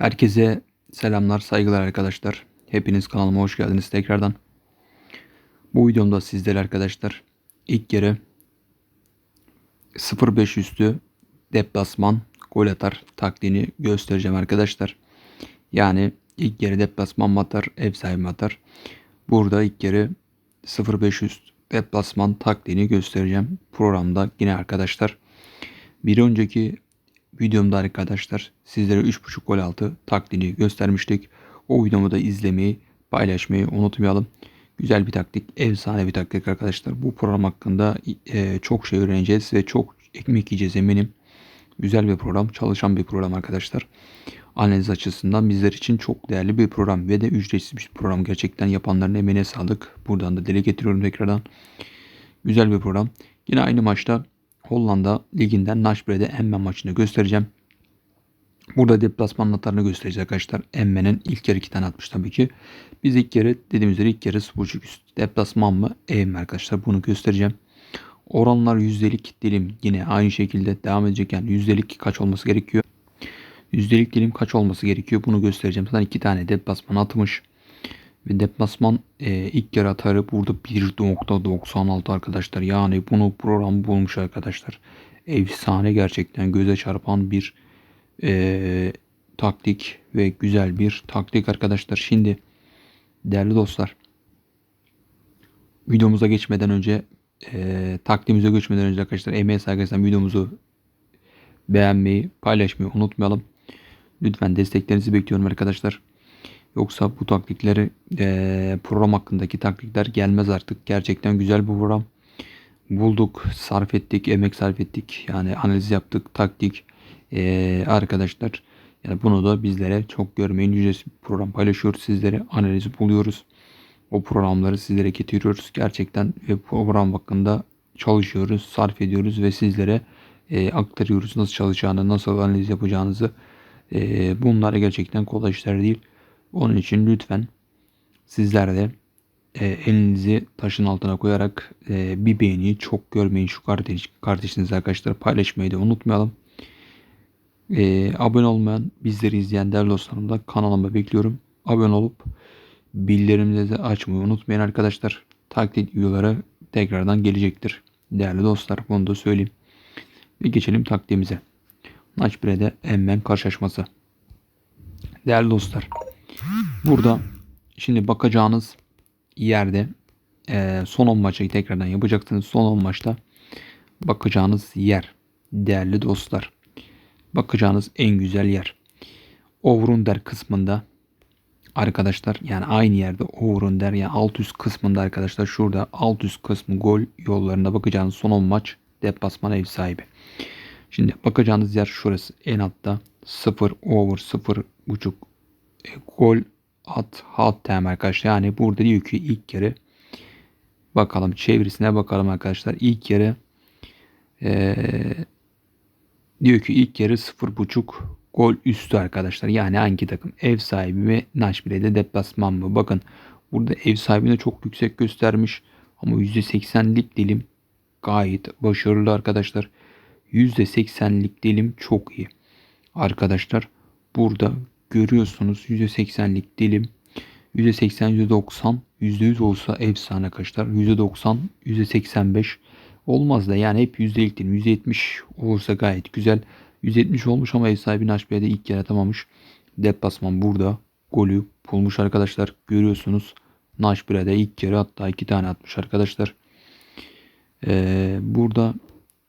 Herkese selamlar, saygılar arkadaşlar. Hepiniz kanalıma hoş geldiniz tekrardan. Bu videomda sizlere arkadaşlar ilk yarı 0-5 üstü deplasman gol atar taktiğini göstereceğim arkadaşlar. Yani ilk yarı deplasman mı atar, ev sahibi atar. Burada ilk yarı 0-5 üst deplasman taktiğini göstereceğim programda yine arkadaşlar. Bir önceki videomda arkadaşlar sizlere 3.5 gol altı taktiğini göstermiştik. O videomu da izlemeyi, paylaşmayı unutmayalım. Güzel bir taktik, efsane bir taktik arkadaşlar. Bu program hakkında e, çok şey öğreneceğiz ve çok ekmek yiyeceğiz eminim. Güzel bir program, çalışan bir program arkadaşlar. Analiz açısından bizler için çok değerli bir program ve de ücretsiz bir program. Gerçekten yapanların emeğine sağlık. Buradan da dile getiriyorum tekrardan. Güzel bir program. Yine aynı maçta Hollanda liginden Nashbre'de Emme maçını göstereceğim. Burada deplasman atarını göstereceğiz arkadaşlar. Emme'nin ilk yarı iki tane atmış tabii ki. Biz ilk yarı dediğimiz üzere ilk yarı 0.5 üst deplasman mı ev arkadaşlar bunu göstereceğim. Oranlar yüzdelik dilim yine aynı şekilde devam edecek. Yani yüzdelik kaç olması gerekiyor? Yüzdelik dilim kaç olması gerekiyor? Bunu göstereceğim. Zaten iki tane deplasman atmış. Ve deplasman e, ilk yarı atarı burada 1.96 arkadaşlar. Yani bunu program bulmuş arkadaşlar. Efsane gerçekten göze çarpan bir e, taktik ve güzel bir taktik arkadaşlar. Şimdi değerli dostlar videomuza geçmeden önce e, taktiğimize geçmeden önce arkadaşlar emeğe saygısından videomuzu beğenmeyi paylaşmayı unutmayalım. Lütfen desteklerinizi bekliyorum arkadaşlar. Yoksa bu taktikleri e, program hakkındaki taktikler gelmez artık. Gerçekten güzel bir program. Bulduk, sarf ettik, emek sarf ettik. Yani analiz yaptık, taktik e, arkadaşlar. Yani bunu da bizlere çok görmeyin. Ücretsiz bir program paylaşıyoruz sizlere. Analizi buluyoruz. O programları sizlere getiriyoruz. Gerçekten ve program hakkında çalışıyoruz, sarf ediyoruz ve sizlere e, aktarıyoruz nasıl çalışacağını, nasıl analiz yapacağınızı. E, bunlar gerçekten kolay işler değil. Onun için lütfen sizler de e, elinizi taşın altına koyarak e, bir beğeni çok görmeyin şu kardeş, kardeşiniz arkadaşlar paylaşmayı da unutmayalım. E, abone olmayan bizleri izleyen değerli dostlarım da kanalıma bekliyorum. Abone olup bildirimleri de açmayı unutmayın arkadaşlar. Taklit videoları tekrardan gelecektir. Değerli dostlar bunu da söyleyeyim. Ve geçelim taktiğimize. Maç 1'de Emmen karşılaşması. Değerli dostlar. Burada şimdi bakacağınız yerde e, son 10 maçı tekrardan yapacaksınız. Son 10 maçta bakacağınız yer değerli dostlar. Bakacağınız en güzel yer. Overunder kısmında arkadaşlar yani aynı yerde Overunder yani alt üst kısmında arkadaşlar şurada alt üst kısmı gol yollarında bakacağınız son 10 maç deplasman ev sahibi. Şimdi bakacağınız yer şurası en altta 0 over 0 buçuk e, gol at time arkadaşlar. Yani burada diyor ki ilk kere bakalım çevresine bakalım arkadaşlar. İlk kere ee, diyor ki ilk yarı 0.5 gol üstü arkadaşlar. Yani hangi takım? Ev sahibi mi? Nashville'de deplasman mı? Bakın burada ev sahibine çok yüksek göstermiş. Ama %80'lik dilim gayet başarılı arkadaşlar. %80'lik dilim çok iyi. Arkadaşlar burada görüyorsunuz %80'lik dilim. %80, %90, %100 olsa efsane arkadaşlar. %90, %85 olmaz da yani hep %50 dilim. %70 olursa gayet güzel. %70 olmuş ama ev sahibi Naşbiye'de ilk kere atamamış. Deplasman burada golü bulmuş arkadaşlar. Görüyorsunuz Naşbiye'de ilk kere hatta iki tane atmış arkadaşlar. Ee, burada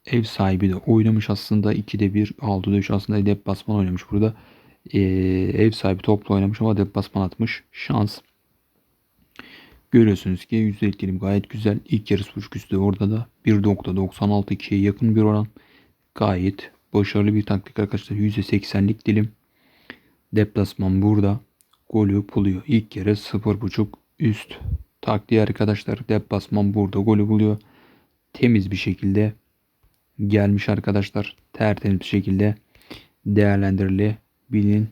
ev sahibi de oynamış aslında 2'de 1 6'da 3 aslında deplasman oynamış burada. Ee, ev sahibi topla oynamış ama deplasman atmış. Şans. Görüyorsunuz ki %50 dilim gayet güzel. İlk yarısı buçuk üstü orada da 1.96 2'ye yakın bir oran. Gayet başarılı bir taktik arkadaşlar. %80'lik dilim. Deplasman burada. Golü buluyor. İlk yarı 0.5 üst. Taktiği arkadaşlar. Deplasman burada golü buluyor. Temiz bir şekilde gelmiş arkadaşlar. Tertemiz bir şekilde değerlendirili bilin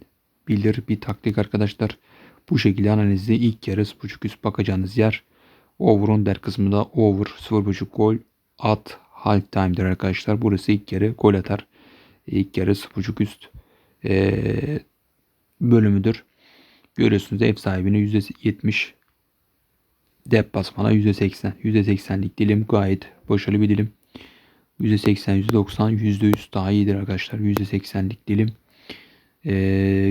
bilir bir taktik arkadaşlar. Bu şekilde analizde ilk yarı 0.5 üst bakacağınız yer over'un der kısmında over 0.5 gol at half time'dir arkadaşlar. Burası ilk yarı gol atar. İlk yarı 0.5 üst. Ee, bölümüdür. Görüyorsunuz ev sahibine %70 deplasmana %80. %80'lik dilim gayet başarılı bir dilim. %80, %90, %100 daha iyidir arkadaşlar. %80'lik dilim. Ee,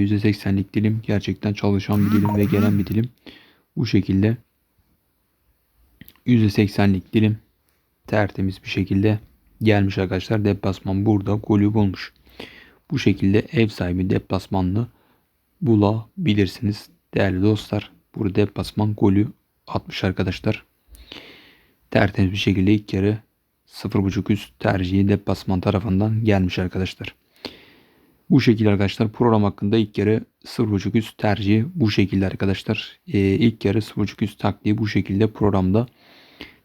%80'lik dilim gerçekten çalışan bir dilim ve gelen bir dilim. Bu şekilde %80'lik dilim tertemiz bir şekilde gelmiş arkadaşlar. Deplasman burada golü bulmuş. Bu şekilde ev sahibi deplasmanlı bulabilirsiniz. Değerli dostlar burada deplasman golü atmış arkadaşlar. Tertemiz bir şekilde ilk yarı 0.5 üst tercihi deplasman tarafından gelmiş arkadaşlar. Bu şekilde arkadaşlar program hakkında ilk yarı 0.5 üst tercihi bu şekilde arkadaşlar. Ee, ilk yarı 0.5 üst taktiği bu şekilde programda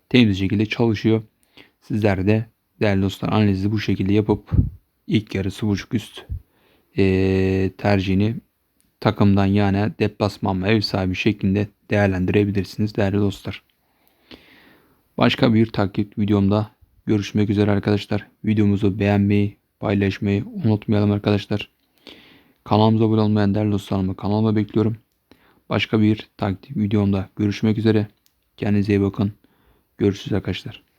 temiz şekilde çalışıyor. Sizler de değerli dostlar analizi bu şekilde yapıp ilk yarı 0.5 üst ee, tercihini takımdan yani deplasman ve ev sahibi şeklinde değerlendirebilirsiniz değerli dostlar. Başka bir takip videomda görüşmek üzere arkadaşlar. Videomuzu beğenmeyi, paylaşmayı unutmayalım arkadaşlar. Kanalımıza abone olmayan değerli dostlarımı kanalıma bekliyorum. Başka bir takip videomda görüşmek üzere. Kendinize iyi bakın. Görüşürüz arkadaşlar.